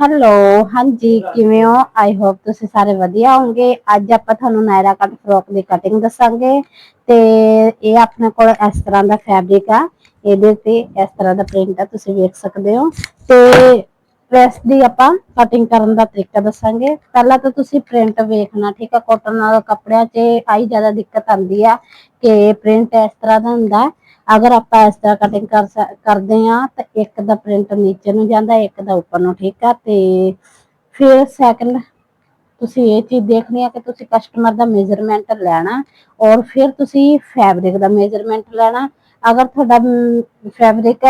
Hello ਹਾਂਜੀ, ਕਿਵੇਂ ਹੋ? ਆਈ ਹੋਪ ਤੁਸੀਂ ਸਾਰੇ ਵਧੀਆ ਹੋਵੋਗੇ। ਅੱਜ ਆਪਾਂ ਤੁਹਾਨੂੰ ਨਾਇਰਾ ਕੱਟ ਫਰੋਕ ਦੀ ਕਟਿੰਗ ਦੱਸਾਂਗੇ ਤੇ ਇਹ ਆਪਣੇ ਕੋਲ ਇਸ ਤਰ੍ਹਾਂ ਦਾ ਫੈਬਰਿਕ ਆ। ਇਹਦੇ ਤੇ ਇਸ ਤਰ੍ਹਾਂ ਦਾ ਪ੍ਰਿੰਟ ਆ, ਤੁਸੀਂ ਵੇਖ ਸਕਦੇ ਹੋ। ਤੇ ਪ੍ਰੈਸ ਦੀ ਆਪਾਂ ਕਟਿੰਗ ਕਰਨ ਦਾ ਤਰੀਕਾ ਦੱਸਾਂਗੇ। ਪਹਿਲਾਂ ਤਾਂ ਤੁਸੀਂ ਪ੍ਰਿੰਟ ਵੇਖਣਾ, ਠੀਕ ਆ? ਕਾਟਨ ਨਾਲ ਕੱਪੜਿਆਂ 'ਚ ਆਈ ਜ਼ਿਆਦਾ ਦਿੱਕਤ ਆਉਂਦੀ ਆ ਕਿ ਪ੍ਰਿੰਟ ਇਸ ਤਰ੍ਹਾਂ ਦਾ ਹੁੰਦਾ। ਅਗਰ ਆਪਾਂ ਇਸ ਤਰ੍ਹਾਂ ਕਟਿੰਗ ਕਰ ਕਰਦੇ ਆ ਤਾਂ ਇੱਕ ਦਾ ਪ੍ਰਿੰਟ ਨੀਚੇ ਨੂੰ ਜਾਂਦਾ, ਇੱਕ ਦਾ ਉੱਪਰ ਨੂੰ, ਠੀਕ ਆ? ਤੇ ਫਿਰ ਸੈਕੰਡ ਤੁਸੀਂ ਇਹ ਚੀਜ਼ ਦੇਖਣੀ ਆ ਕਿ ਤੁਸੀਂ ਕਸਟਮਰ ਦਾ ਮੇਜ਼ਰਮੈਂਟ ਲੈਣਾ ਔਰ ਫਿਰ ਤੁਸੀਂ ਫੈਬਰਿਕ ਦਾ ਮੇਜ਼ਰਮੈਂਟ ਲੈਣਾ। ਅਗਰ ਤੁਹਾਡਾ ਫੈਬਰਿਕ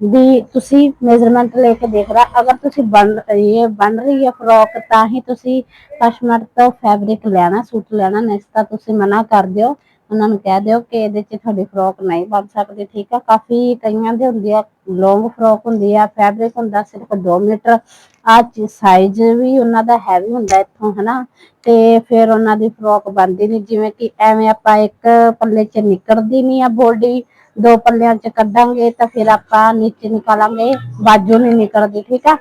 ਦੀ ਤੁਸੀਂ ਮੇਜ਼ਰਮੈਂਟ ਲੈ ਕੇ ਦੇਖ ਰਹਾ, ਅਗਰ ਤੁਸੀਂ ਬਣ, ਇਹ ਬਣ ਰਹੀ ਹੈ ਫਰੋਕ ਤਾਂ ਹੀ ਤੁਸੀਂ ਕਸਟਮਰ ਤੋਂ ਫੈਬਰਿਕ ਲੈਣਾ, ਸੂਟ ਲੈਣਾ, ਨਹੀਂ ਤਾਂ ਤੁਸੀਂ ਮਨਾ ਕਰ ਦਿਓ। ਉਹਨਾਂ ਨੂੰ ਕਹਿ ਦਿਓ ਕਿ ਇਹਦੇ 'ਚ ਤੁਹਾਡੀ ਫਰੋਕ ਨਹੀਂ ਬਣ ਸਕਦੀ, ਠੀਕ ਆ? ਕਾਫੀ ਕਈਆਂ ਦੇ ਹੁੰਦੀ ਆ ਲੌਂਗ ਫਰੋਕ ਹੁੰਦੀ ਆ ਫੈਬਰਿਕ ਹੁੰਦਾ ਸਿਰਫ 2 ਮੀਟਰ। ਆ ਸਾਈਜ਼ ਵੀ ਉਹਨਾਂ ਦਾ ਹੈਵੀ ਹੁੰਦਾ ਇੱਥੋਂ, ਹਨਾ? ਤੇ ਫਿਰ ਉਹਨਾਂ ਦੀ ਫਰੋਕ ਬਣਦੀ ਨਹੀਂ, ਜਿਵੇਂ ਕਿ ਐਵੇਂ ਆਪਾਂ ਇੱਕ ਪੱਲੇ 'ਚ ਨਿਕਲਦੀ ਨਹੀਂ ਆ ਬੋਡੀ ਦੋ ਪੱਲਿਆਂ 'ਚ ਕੱਢਾਂਗੇ ਤਾਂ ਫਿਰ ਆਪਾਂ ਨੀਚੇ ਨਿਕਾਲਾਂਗੇ, ਬਾਜੂ ਨਹੀਂ ਨਿਕਲਦੀ, ਠੀਕ ਆ?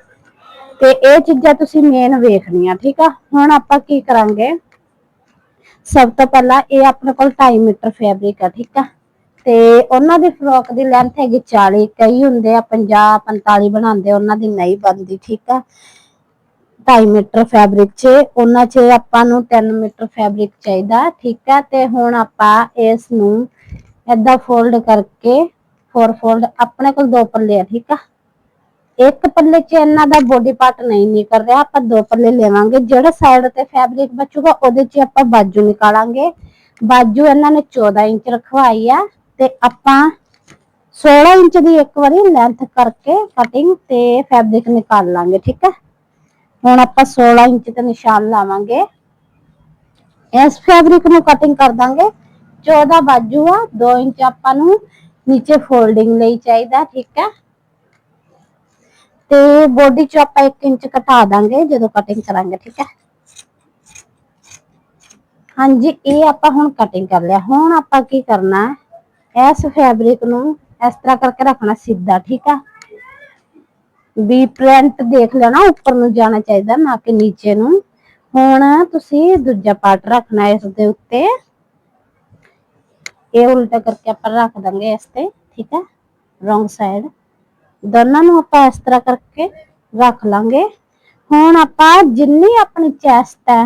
ਤੇ ਇਹ ਚੀਜ਼ਾਂ ਤੁਸੀਂ ਮੇਨ ਵੇਖਣੀਆਂ, ਠੀਕ ਆ? ਹੁਣ ਆਪਾਂ ਕੀ ਕਰਾਂਗੇ? ਸਭ ਤੋਂ ਪਹਿਲਾਂ ਇਹ ਆਪਣੇ ਕੋਲ 2.5 ਮੀਟਰ ਫੈਬਰਿਕ ਆ, ਠੀਕ ਆ? ਤੇ ਉਹਨਾਂ ਦੀ ਫਰੋਕ ਦੀ ਲੈਂਥ ਹੈਗੀ 40 ਕਈ ਹੁੰਦੇ ਆ 50 45 ਬਣਾਉਂਦੇ, ਉਹਨਾਂ ਦੀ ਨਹੀਂ ਬਣਦੀ, ਠੀਕ ਆ? 2.5 ਮੀਟਰ ਫੈਬਰਿਕ 'ਚ, ਉਹਨਾਂ 'ਚ ਆਪਾਂ ਨੂੰ 3 ਮੀਟਰ ਫੈਬਰਿਕ ਚਾਹੀਦਾ, ਠੀਕ ਆ? ਤੇ ਹੁਣ ਆਪਾਂ ਇਸ ਨੂੰ ਏਦਾਂ ਫੋਲਡ ਕਰਕੇ ਫੋਰ ਫੋਲਡ ਆਪਣੇ ਕੋਲ ਦੋ ਪੱਲੇ ਆ, ਠੀਕ ਆ? ਇੱਕ ਪੱਲੇ 'ਚ ਇਹਨਾਂ ਦਾ ਬੋਡੀ ਪਾਰਟ ਨਹੀਂ ਨਿਕਲ ਰਿਹਾ, ਆਪਾਂ ਦੋ ਪੱਲੇ ਲੈਵਾਂਗੇ। ਜਿਹੜਾ ਸਾਈਡ ਤੇ ਫੈਬਰਿਕ ਬਚੂਗਾ, ਉਹਦੇ 'ਚ ਆਪਾਂ ਬਾਜੂ ਨਿਕਾਲਾਂਗੇ। ਬਾਜੂ ਇਹਨਾਂ ਨੇ 14 ਇੰਚ ਰਖਵਾਈ ਆ ਤੇ ਆਪਾਂ 16 ਇੰਚ ਦੀ ਇੱਕ ਵਾਰੀ ਲੈਂਥ ਕਰਕੇ ਕਟਿੰਗ ਤੇ ਫੈਬਰਿਕ ਨਿਕਾਲ ਲਾਂਗੇ, ਠੀਕ ਹੈ ਹੁਣ ਆਪਾਂ 16 ਇੰਚ ਤੇ ਨਿਸ਼ਾਨ ਲਾਵਾਂਗੇ। ਇਸ ਫੈਬਰਿਕ ਨੂੰ ਕਟਿੰਗ ਕਰ ਦਾਂਗੇ। 14 ਬਾਜੂ ਆ 2 ਇੰਚ ਆਪਾਂ ਨੂੰ ਨੀਚੇ ਫੋਲਡਿੰਗ ਲਈ ਚਾਹੀਦਾ, ਠੀਕ ਹੈ ਤੇ ਬੋਡੀ ਚ ਆਪਾਂ 1 ਇੰਚ ਘਟਾ ਦਾਂਗੇ ਜਦੋਂ ਕਟਿੰਗ ਕਰਾਂਗੇ, ਠੀਕ ਹੈ? ਹਾਂਜੀ, ਇਹ ਆਪਾਂ ਹੁਣ ਕਟਿੰਗ ਕਰ ਲਿਆ। ਹੁਣ ਆਪਾਂ ਕੀ ਕਰਨਾ ਹੈ? ਇਸ ਫੈਬਰਿਕ ਨੂੰ ਇਸ ਤਰ੍ਹਾਂ ਕਰਕੇ ਰੱਖਣਾ ਸਿੱਧਾ, ਠੀਕ ਆ ਵੀ ਪ੍ਰਿੰਟ ਦੇਖ ਲੈਣਾ, ਉੱਪਰ ਨੂੰ ਜਾਣਾ ਚਾਹੀਦਾ, ਨਾ ਕਿ ਨੀਚੇ ਨੂੰ। ਹੁਣ ਤੁਸੀਂ ਦੂਜਾ ਪਾਰਟ ਰੱਖਣਾ ਇਸ ਦੇ ਉੱਤੇ। ਇਹ ਉਲਟਾ ਕਰਕੇ ਆਪਾਂ ਰੱਖ ਦਾਂਗੇ ਇਸ ਤੇ, ਠੀਕ ਹੈ? ਰੋਂਗ ਸਾਈਡ ਦੋਨਾਂ ਨੂੰ ਆਪਾਂ ਇਸ ਤਰ੍ਹਾਂ ਕਰਕੇ ਰੱਖ ਲਾਂਗੇ। ਹੁਣ ਆਪਾਂ ਜਿੰਨੀ ਆਪਣੀ ਚੈਸਟ ਹੈ,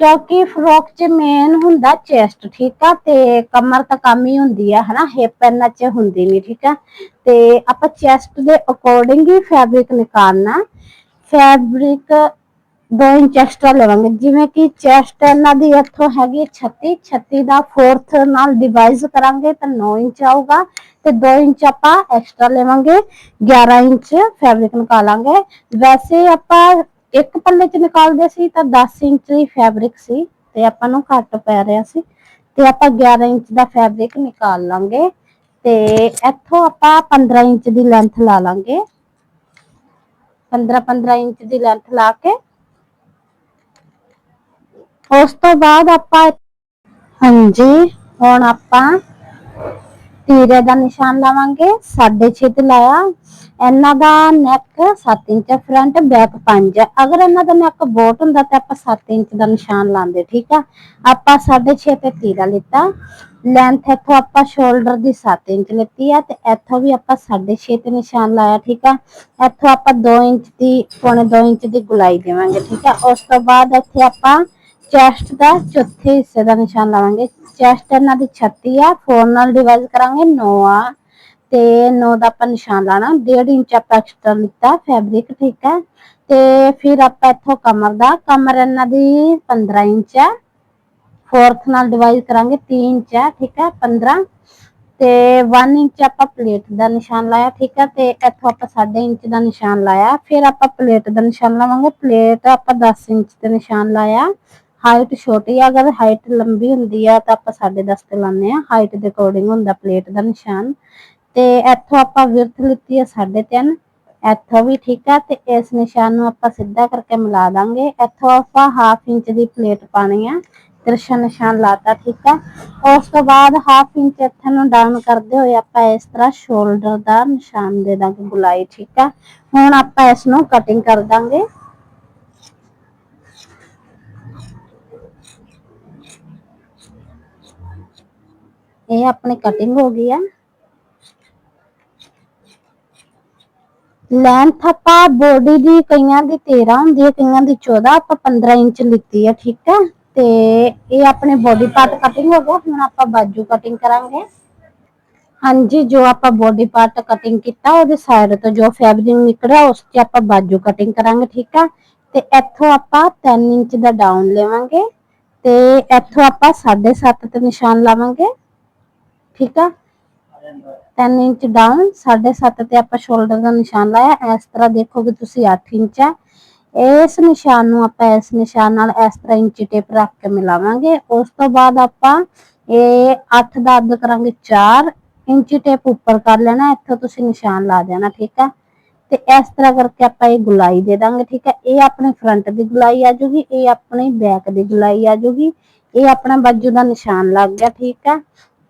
ਕਿਉਂਕਿ ਫਰੋਕ 'ਚ ਮੇਨ ਹੁੰਦਾ ਚੈਸਟ ਠੀਕ ਆ? ਤੇ ਕਮਰ ਤਾਂ ਕਮ ਹੀ ਹੁੰਦੀ ਆ, ਹਨਾ? ਹਿਪ ਇਹਨਾਂ 'ਚ ਹੁੰਦੀ ਨਹੀਂ, ਠੀਕ ਆ? ਤੇ ਆਪਾਂ ਚੈਸਟ ਦੇ ਅਕੋਰਡਿੰਗ ਹੀ ਫੈਬਰਿਕ ਨਿਕਾਲਣਾ। ਫੈਬਰਿਕ 2 ਇੰਚ ਐਕਸਟਰਾ ਲਵਾਂਗੇ। ਜਿਵੇਂ ਕਿ ਚੈਸਟ ਇਹਨਾਂ ਦੀ ਇੱਥੋਂ ਹੈਗੀ 36 36 ਦਾ 4th ਨਾਲ ਡਿਵਾਈਡ ਕਰਾਂਗੇ ਤਾਂ 9 ਇੰਚ ਆਊਗਾ। ਤੇ 2 ਇੰਚ ਆਪਾਂ ਐਕਸਟਰਾ ਲਵਾਂਗੇ। 11 ਇੰਚ ਫੈਬਰਿਕ ਨਿਕਾਲਾਂਗੇ। ਵੈਸੇ ਆਪਾਂ ਇੱਕ ਪੱਲੇ 'ਚ ਨਿਕਾਲਦੇ ਸੀ ਤਾਂ 10 ਇੰਚ ਦੀ ਫੈਬਰਿਕ ਸੀ ਤੇ ਆਪਾਂ ਨੂੰ ਘੱਟ ਪੈ ਰਿਹਾ ਸੀ। ਤੇ ਆਪਾਂ 11 ਇੰਚ ਦਾ ਫੈਬਰਿਕ ਨਿਕਾਲ ਲਾਂਗੇ। ਤੇ ਇੱਥੋਂ ਆਪਾਂ 15 ਇੰਚ ਦੀ ਲੈਂਥ ਲਾ ਲਾਂਗੇ। 15 15 ਇੰਚ ਦੀ ਲੈਂਥ ਲਾ ਕੇ ਉਸ ਤੋਂ ਬਾਅਦ ਆਪਾਂ ਹਾਂਜੀ, ਹੁਣ ਆਪਾਂ ਤੀਰੇ ਦਾ ਨਿਸ਼ਾਨ ਲਾਵਾਂਗੇ 6.5 ਤੇ ਲਾਇਆ। ਇਹਨਾਂ ਦਾ ਨੈਕ 7 ਇੰਚ ਫਰੰਟ ਬੈਕ 5 ਅਗਰ ਇਹਨਾਂ ਦਾ ਨੈਕ ਬੋਟ ਹੁੰਦਾ ਤਾਂ ਆਪਾਂ 7 ਇੰਚ ਦਾ ਨਿਸ਼ਾਨ ਲਾਉਂਦੇ, ਠੀਕ ਆ? ਆਪਾਂ 6.5 ਤੇ ਤੀਰਾ ਲਿੱਤਾ। ਲੈਂਥ ਇੱਥੋਂ ਆਪਾਂ ਸ਼ੋਲਡਰ ਦੀ 7 ਇੰਚ ਲਿੱਤੀ ਆ ਤੇ ਇੱਥੋਂ ਵੀ ਆਪਾਂ 6.5 ਤੇ ਨਿਸ਼ਾਨ ਲਾਇਆ, ਠੀਕ ਆ? ਇੱਥੋਂ ਆਪਾਂ 2 ਇੰਚ ਦੀ, ਪੌਣੇ 2 ਇੰਚ ਦੀ ਗੁਲਾਈ ਦੇਵਾਂਗੇ, ਠੀਕ ਆ? ਉਸ ਤੋਂ ਬਾਅਦ ਇੱਥੇ ਆਪਾਂ ਚੈਸਟ ਦਾ ਚੌਥੇ ਹਿੱਸੇ ਦਾ ਨਿਸ਼ਾਨ ਲਾਵਾਂਗੇ। ਚੈਸਟ ਇਹਨਾਂ ਦੀ 36 ਆ 4 ਨਾਲ ਡਿਵਾਈਡ ਕਰਾਂਗੇ 9 ਆ। ਤੇ 9 ਦਾ ਆਪਾਂ ਨਿਸ਼ਾਨ ਲਾਣਾ 1.5 ਇੰਚ ਆਪਾਂ ਐਕਸਟਰਾ ਲਿੱਤਾ ਫੈਬਰਿਕ ਠੀਕ ਹੈ। ਤੇ ਫਿਰ ਆਪਾਂ ਇੱਥੋਂ ਕਮਰ ਦਾ, ਕਮਰ ਇਹਨਾਂ ਦੀ 15 ਇੰਚ ਹੈ। 4th ਨਾਲ ਡਿਵਾਈਡ ਕਰਾਂਗੇ 3 ਇੰਚ ਆ ਠੀਕ ਹੈ 15 ਤੇ 1 ਇੰਚ ਆਪਾਂ ਪਲੇਟ ਦਾ ਨਿਸ਼ਾਨ ਲਾਇਆ, ਠੀਕ ਹੈ। ਤੇ ਇੱਥੋਂ ਆਪਾਂ 6.5 ਇੰਚ ਦਾ ਨਿਸ਼ਾਨ ਲਾਇਆ। ਫਿਰ ਆਪਾਂ ਪਲੇਟ ਦਾ ਨਿਸ਼ਾਨ ਲਾਵਾਂਗੇ ਪਲੇਟ ਆਪਾਂ 10 ਇੰਚ ਤੇ ਨਿਸ਼ਾਨ ਲਾਇਆ। ਹਾਈਟ ਛੋਟੀ ਆ, ਅਗਰ ਹਾਈਟ ਲੰਬੀ ਹੁੰਦੀ ਆ ਤਾਂ ਆਪਾਂ 10.5 ਤੇ ਲਾਉਂਦੇ ਆ ਹਾਈਟ ਦੇ ਅਕੋਰਡਿੰਗ ਹੁੰਦਾ ਪਲੇਟ ਦਾ ਨਿਸ਼ਾਨ। ਤੇ ਇੱਥੋਂ ਆਪਾਂ ਵਿਰਥ ਲਿੱਤੀ ਹੈ 3.5 ਇੱਥੋਂ ਵੀ ਠੀਕ ਆ ਤੇ ਇਸ ਨਿਸ਼ਾਨ ਨੂੰ ਆਪਾਂ ਸਿੱਧਾ ਕਰਕੇ ਮਿਲਾ ਦਾਂਗੇ। ਇੱਥੋਂ ਆਪਾਂ ਹਾਫ ਇੰਚ ਦੀ ਪਲੇਟ ਪਾਣੀ ਆ। ਤਿਰਛਾ ਨਿਸ਼ਾਨ ਲਾਤਾ ਠੀਕ ਆ। ਉਸ ਤੋਂ ਬਾਅਦ ਹਾਫ ਇੰਚ ਇੱਥੇ ਨੂੰ ਡਾਊਨ ਕਰਦੇ ਹੋਏ ਆਪਾਂ ਇਸ ਤਰ੍ਹਾਂ ਸ਼ੋਲਡਰ ਦਾ ਨਿਸ਼ਾਨ ਦੇ ਦਾਂਗੇ ਗੁਲਾਈ ਠੀਕ ਆ। ਹੁਣ ਆਪਾਂ ਇਸ ਨੂੰ ਕਟਿੰਗ ਕਰ ਦਾਂਗੇ। ਇਹ ਆਪਣੀ ਕਟਿੰਗ ਹੋ ਗਈ ਆ। ਲੈਂਥ ਆਪਾਂ ਬੋਡੀ ਦੀ ਕਈਆਂ ਦੀ 13 ਹੁੰਦੀ ਹੈ ਕਈਆਂ ਦੀ 14 ਆਪਾਂ 15 ਇੰਚ ਲਿੱਤੀ ਹੈ ਠੀਕ ਹੈ ਤੇ ਇਹ ਆਪਣੇ ਬੋਡੀ ਪਾਰਟ ਕਟਿੰਗ ਹੋ ਗਿਆ, ਹੁਣ ਆਪਾਂ ਬਾਜੂ ਕਟਿੰਗ ਕਰਾਂਗੇ। ਹਾਂਜੀ, ਜੋ ਆਪਾਂ ਬੋਡੀ ਪਾਰਟ ਕਟਿੰਗ ਕੀਤਾ, ਉਹਦੇ ਸਾਈਡ ਤੋਂ ਜੋ ਫੈਬਰਿਕ ਨਿਕਲਿਆ, ਉਸ ਤੇ ਆਪਾਂ ਬਾਜੂ ਕਟਿੰਗ ਕਰਾਂਗੇ, ਠੀਕ ਆ। ਤੇ ਇੱਥੋਂ ਆਪਾਂ 3 ਇੰਚ ਦਾ ਡਾਊਨ ਲਵਾਂਗੇ, ਤੇ ਇੱਥੋਂ ਆਪਾਂ 7.5 ਤੇ ਨਿਸ਼ਾਨ ਲਾਵਾਂਗੇ। ਠੀਕ ਆ? 3 ਇੰਚ ਡਾਊਨ 7.5 ਤੇ ਆਪਾਂ ਸ਼ੋਲਡਰ ਦਾ ਨਿਸ਼ਾਨ ਲਾਇਆ। ਇਸ ਤਰ੍ਹਾਂ ਦੇਖੋਗੇ ਤੁਸੀਂ 8 ਇੰਚ ਆ। ਇਸ ਨਿਸ਼ਾਨ ਨੂੰ ਆਪਾਂ ਇਸ ਨਿਸ਼ਾਨ ਨਾਲ ਇਸ ਤਰ੍ਹਾਂ ਇੰਚੀ ਟੇਪ ਰੱਖ ਕੇ ਮਿਲਾਵਾਂਗੇ। ਉਸ ਤੋਂ ਬਾਅਦ ਆਪਾਂ ਇਹ 8 ਦਾ ਅੱਧ ਕਰਾਂਗੇ 4 ਇੰਚੀ ਟੇਪ ਉੱਪਰ ਕਰ ਲੈਣਾ, ਇੱਥੋਂ ਤੁਸੀਂ ਨਿਸ਼ਾਨ ਲਾ ਦੇਣਾ, ਠੀਕ ਆ? ਤੇ ਇਸ ਤਰ੍ਹਾਂ ਕਰਕੇ ਆਪਾਂ ਇਹ ਗੁਲਾਈ ਦੇ ਦਾਂਗੇ, ਠੀਕ ਹੈ ਇਹ ਆਪਣੇ ਫਰੰਟ ਦੀ ਗੁਲਾਈ ਆ ਜੂਗੀ, ਇਹ ਆਪਣੀ ਬੈਕ ਦੀ ਗੁਲਾਈ ਆ ਜੂਗੀ। ਇਹ ਆਪਣਾ ਬਾਜੂ ਦਾ ਨਿਸ਼ਾਨ ਲੱਗ ਗਿਆ, ਠੀਕ ਆ?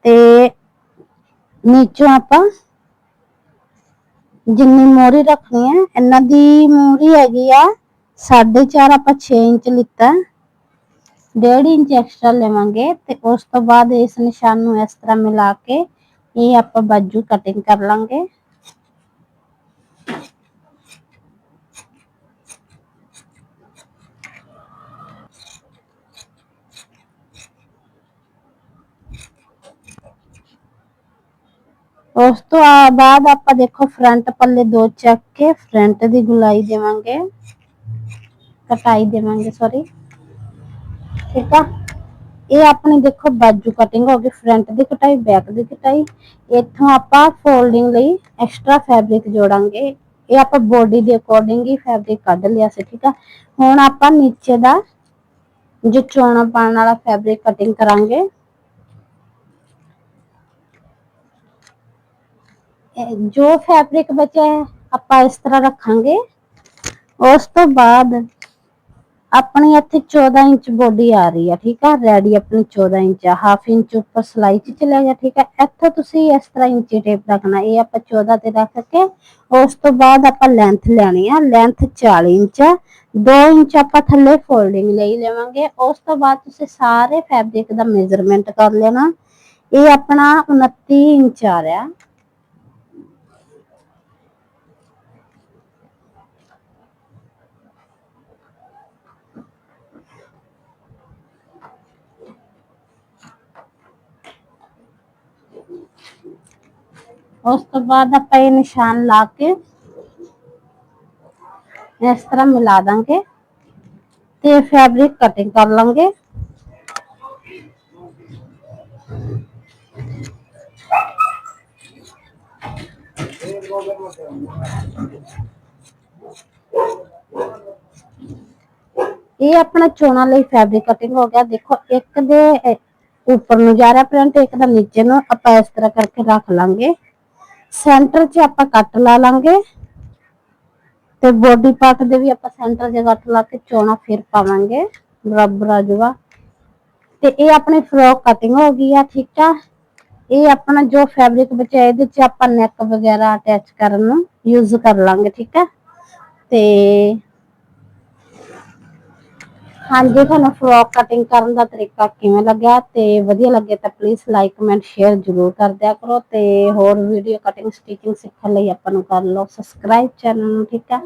ਤੇ ਨੀਚੋਂ ਆਪਾਂ ਜਿੰਨੀ ਮੋਰੀ ਰੱਖਣੀ ਹੈ, ਇਹਨਾਂ ਦੀ ਮੋਰੀ ਹੈਗੀ ਆ 4.5 ਆਪਾਂ 6 ਇੰਚ ਲਿੱਤਾ। 1.5 ਇੰਚ ਐਕਸਟਰਾ ਲਵਾਂਗੇ ਤੇ ਉਸ ਤੋਂ ਬਾਅਦ ਇਸ ਨਿਸ਼ਾਨ ਨੂੰ ਇਸ ਤਰ੍ਹਾਂ ਮਿਲਾ ਕੇ ਇਹ ਆਪਾਂ ਬਾਜੂ ਕਟਿੰਗ ਕਰ ਲਾਂਗੇ। ਉਸ ਤੋਂ ਆ- ਬਾਅਦ ਆਪਾਂ ਦੇਖੋ ਫਰੰਟ ਪੱਲੇ ਦੋ ਚੱਕ ਕੇ ਫਰੰਟ ਦੀ ਗੁਲਾਈ ਦੇਵਾਂਗੇ ਕਟਾਈ ਦੇਵਾਂਗੇ ਸੌਰੀ ਠੀਕ ਆ ਇਹ ਆਪਣੀ ਦੇਖੋ ਬਾਜੂ ਕਟਿੰਗ ਹੋ ਗਈ ਫਰੰਟ ਦੀ ਕਟਾਈ ਬੈਕ ਦੀ ਕਟਾਈ ਇੱਥੋਂ ਆਪਾਂ ਫੋਲਡਿੰਗ ਲਈ ਐਕਸਟਰਾ ਫੈਬਰਿਕ ਜੋੜਾਂਗੇ ਇਹ ਆਪਾਂ ਬੋਡੀ ਦੇ ਅਕੋਰਡਿੰਗ ਹੀ ਫੈਬਰਿਕ ਕੱਢ ਲਿਆ ਸੀ ਠੀਕ ਆ ਹੁਣ ਆਪਾਂ ਨੀਚੇ ਦਾ ਜੋ ਚੋਣਾ ਪਾਉਣ ਵਾਲਾ ਫੈਬਰਿਕ ਕਟਿੰਗ ਕਰਾਂਗੇ ਜੋ ਫੈਬਰਿਕ ਬਚਿਆ ਹੈ, ਆਪਾਂ ਇਸ ਤਰ੍ਹਾਂ ਰੱਖਾਂਗੇ। ਉਸ ਤੋਂ ਬਾਅਦ ਆਪਣੀ ਇੱਥੇ 14 ਇੰਚ ਬੋਡੀ ਆ ਰਹੀ ਹੈ, ਠੀਕ ਆ ਰੈਡੀ ਆਪਣੀ 14 ਇੰਚ ਆ ਹਾਫ ਇੰਚ ਉੱਪਰ ਸਲਾਈ ਚ ਚਲਾ ਗਿਆ ਠੀਕ ਆ ਇੱਥੇ ਤੁਸੀਂ ਇਸ ਤਰ੍ਹਾਂ ਇੰਚੀ ਟੇਪ ਰੱਖਣਾ, ਇਹ ਆਪਾਂ 14 ਤੇ ਰੱਖ ਕੇ ਉਸ ਤੋਂ ਬਾਅਦ ਆਪਾਂ ਲੈਂਥ ਲੈਣੀ ਆ ਲੈਂਥ 40 ਇੰਚ ਆ। 2 ਇੰਚ ਆਪਾਂ ਥੱਲੇ ਫੋਲਡਿੰਗ ਲਈ ਲਵਾਂਗੇ, ਉਸ ਤੋਂ ਬਾਅਦ ਤੁਸੀਂ ਸਾਰੇ ਫੈਬਰਿਕ ਦਾ ਮੇਜ਼ਰਮੈਂਟ ਕਰ ਲੈਣਾ। ਇਹ ਆਪਣਾ 29 ਇੰਚ ਆ ਰਿਹਾ। ਉਸ ਤੋਂ ਬਾਅਦ ਆਪਾਂ ਇਹ ਨਿਸ਼ਾਨ ਲਾ ਕੇ ਇਸ ਤਰ੍ਹਾਂ ਮਿਲਾ ਦਾਂਗੇ ਤੇ ਫੈਬਰਿਕ ਕਟਿੰਗ ਕਰ ਲਾਂਗੇ ਇਹ ਆਪਣਾ ਚੋਣਾ ਲਈ ਫੈਬਰਿਕ ਕਟਿੰਗ ਹੋ ਗਿਆ ਦੇਖੋ ਇੱਕ ਦੇ ਅਹ, ਉੱਪਰ ਨੂੰ ਜਾ ਰਿਹਾ ਪ੍ਰਿੰਟ ਇੱਕ ਨੀਚੇ ਨੂੰ ਆਪਾਂ ਇਸ ਤਰ੍ਹਾਂ ਕਰਕੇ ਰੱਖ ਲਾਂਗੇ। ਸੈਂਟਰ 'ਚ ਆਪਾਂ ਕੱਟ ਲਾ ਲਾਂਗੇ ਤੇ ਬੋਡੀ ਪਾਰਟ ਦੇ ਵੀ ਆਪਾਂ ਸੈਂਟਰ 'ਚ ਕੱਟ ਲਾ ਕੇ ਚੋਣਾ ਫਿਰ ਪਾਵਾਂਗੇ, ਬਰਾਬਰ ਆ ਜਾਊਗਾ ਤੇ ਇਹ ਆਪਣੀ ਫਰੋਕ ਕਟਿੰਗ ਹੋ ਗਈ ਆ, ਠੀਕ ਆ? ਇਹ ਆਪਣਾ ਜੋ ਫੈਬਰਿਕ ਬਚਿਆ ਇਹਦੇ 'ਚ ਆਪਾਂ ਨੈਕ ਵਗੈਰਾ ਅਟੈਚ ਕਰਨ ਨੂੰ ਯੂਜ਼ ਕਰ ਲਾਂਗੇ, ਠੀਕ ਆ? ਤੇ ਹਾਂਜੀ, ਤੁਹਾਨੂੰ ਫਰੋਕ ਕਟਿੰਗ ਕਰਨ ਦਾ ਤਰੀਕਾ ਕਿਵੇਂ ਲੱਗਿਆ ਤੇ ਵਧੀਆ ਲੱਗੇ ਤਾਂ ਪਲੀਜ਼ ਲਾਈਕ ਕਮੈਂਟ ਸ਼ੇਅਰ ਜ਼ਰੂਰ ਕਰ ਦਿਆ ਕਰੋ ਤੇ ਹੋਰ ਵੀਡੀਓ ਕਟਿੰਗ ਸਟਿਚਿੰਗ ਸਿੱਖਣ ਲਈ ਆਪਾਂ ਨੂੰ ਕਰ ਲਓ ਸਬਸਕ੍ਰਾਈਬ ਚੈਨਲ ਨੂੰ, ਠੀਕ ਹੈ